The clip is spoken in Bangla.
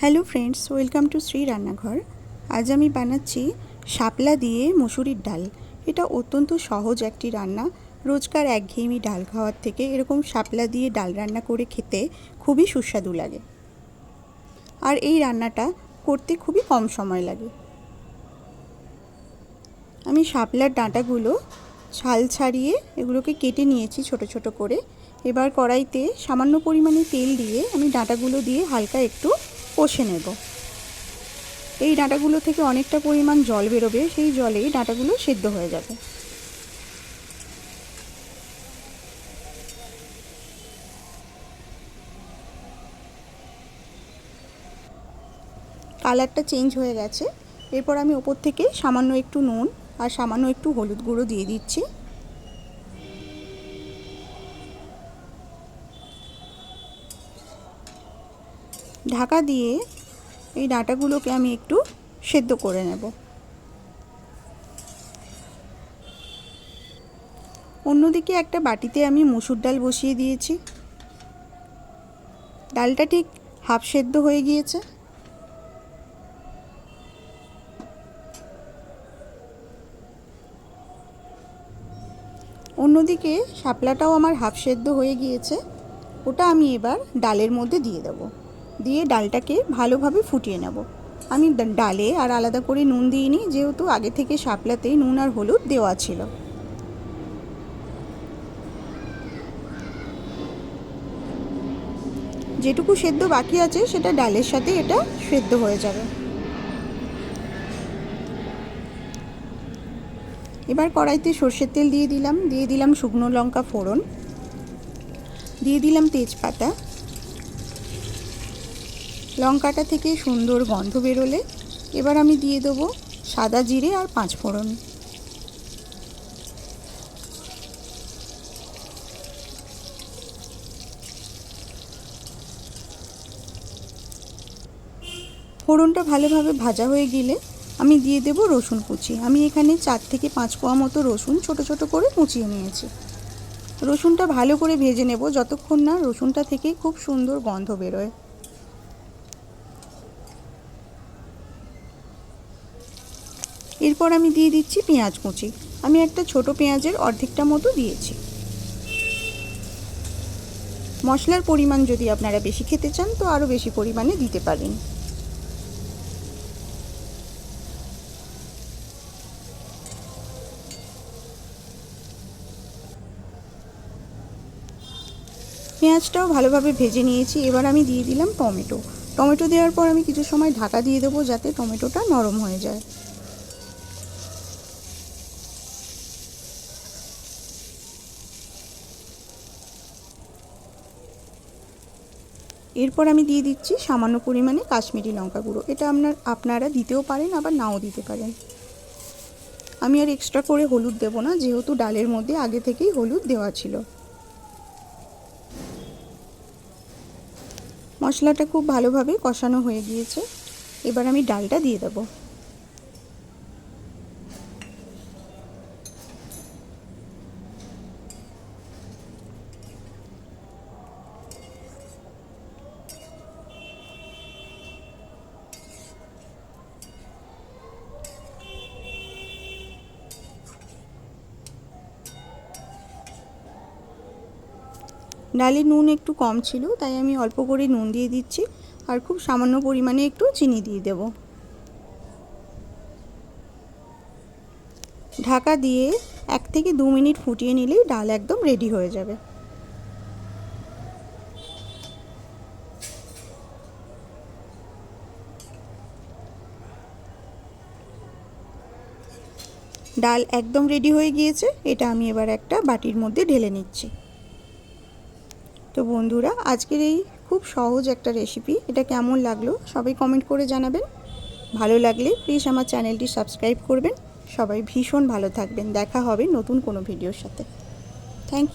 Hello friends, welcome to Shri Rannaghar. আজ আমি বানাচ্ছি শাপলা দিয়ে মুসুরির ডাল। এটা অত্যন্ত সহজ একটি রান্না। রোজকার একঘেয়েমি ডাল খাওয়ার থেকে এরকম শাপলা দিয়ে ডাল রান্না করে খেতে খুবই সুস্বাদু লাগে। আর এই রান্নাটা করতে খুবই কম সময় লাগে। আমি শাপলার ডাঁটাগুলো ছাল ছাড়িয়ে এগুলোকে কেটে নিয়েছি ছোট ছোট করে। এবার কড়াইতে সামান্য পরিমাণে তেল দিয়ে আমি ডাঁটাগুলো দিয়ে হালকা একটু কষে নেব। এই ডাঁটাগুলো থেকে অনেকটা পরিমাণ জল বেরোবে, সেই জলেই ডাঁটাগুলো সেদ্ধ হয়ে যাবে। কালারটা চেঞ্জ হয়ে গেছে। এরপর আমি ওপর থেকে সামান্য একটু নুন আর সামান্য একটু হলুদ গুঁড়ো দিয়ে দিচ্ছি। ঢাকা দিয়ে এই ডাঁটাগুলোকে আমি একটু সেদ্ধ করে নেব। অন্যদিকে একটা বাটিতে আমি মুসুর ডাল বসিয়ে দিয়েছি। ডালটা ঠিক হাফ সেদ্ধ হয়ে গিয়েছে। অন্যদিকে শাপলাটাও আমার হাফ সেদ্ধ হয়ে গিয়েছে। ওটা আমি এবার ডালের মধ্যে দিয়ে দেবো। দিয়ে ডালটাকে ভালোভাবে ফুটিয়ে নেব। আমি ডালে আর আলাদা করে নুন দিইনি, যেহেতু আগে থেকে শাপলাতেই নুন আর হলুদ দেওয়া ছিল। যেটুকু সেদ্ধ বাকি আছে, সেটা ডালের সাথে এটা সেদ্ধ হয়ে যাবে। এবার কড়াইতে সর্ষের তেল দিয়ে দিলাম। দিয়ে দিলাম শুকনো লঙ্কা ফোড়ন। দিয়ে দিলাম তেজপাতা। লঙ্কাটা থেকে সুন্দর গন্ধ বেরোলে এবার আমি দিয়ে দেবো সাদা জিরে আর পাঁচ ফোড়ন। ফোড়নটা ভালোভাবে ভাজা হয়ে গেলে আমি দিয়ে দেব রসুন কুচি। আমি এখানে চার থেকে পাঁচ কোয়া মতো রসুন ছোট ছোট করে কুচিয়ে নিয়েছি। রসুনটা ভালো করে ভেজে নেব, যতক্ষণ না রসুনটা থেকে খুব সুন্দর গন্ধ বেরোয়। এরপর আমি দিয়ে দিচ্ছি পেঁয়াজ কুচি। আমি একটা ছোট পেঁয়াজের অর্ধেকটা মতো দিয়েছি। মশলার পরিমাণ যদি আপনারা বেশি খেতে চান, তো আরও বেশি পরিমাণে দিতে পারেন। পেঁয়াজটাও ভালোভাবে ভেজে নিয়েছি। এবার আমি দিয়ে দিলাম টমেটো। টমেটো দেওয়ার পর আমি কিছু সময় ঢাকা দিয়ে দেবো যাতে টমেটোটা নরম হয়ে যায়। এরপর আমি দিয়ে দিচ্ছি সামান্য পরিমাণে কাশ্মীরি লঙ্কা গুঁড়ো। এটা আপনার, আপনারা দিতেও পারেন, আবার নাও দিতে পারেন। আমি আর এক্সট্রা করে হলুদ দেব না, যেহেতু ডালের মধ্যে আগে থেকেই হলুদ দেওয়া ছিল। মশলাটা খুব ভালোভাবে কষানো হয়ে গিয়েছে। এবার আমি ডালটা দিয়ে দেবো। ডালে নুন একটু কম ছিল, তাই আমি অল্প করে নুন দিয়ে দিচ্ছি। আর খুব সামান্য পরিমাণে একটু চিনি দিয়ে দেব। ঢাকা দিয়ে এক থেকে দু মিনিট ফুটিয়ে নিলেই ডাল একদম রেডি হয়ে যাবে। ডাল একদম রেডি হয়ে গিয়েছে, এটা আমি এবার একটা বাটির মধ্যে ঢেলে নিচ্ছি। তো বন্ধুরা, আজকের এই খুব সহজ একটা রেসিপি এটা কেমন লাগল সবাই কমেন্ট করে জানাবেন। ভালো লাগলে প্লিজ আমার চ্যানেলটি সাবস্ক্রাইব করবেন। সবাই ভীষণ ভালো থাকবেন। দেখা হবে নতুন কোনো ভিডিওর সাথে। Thank you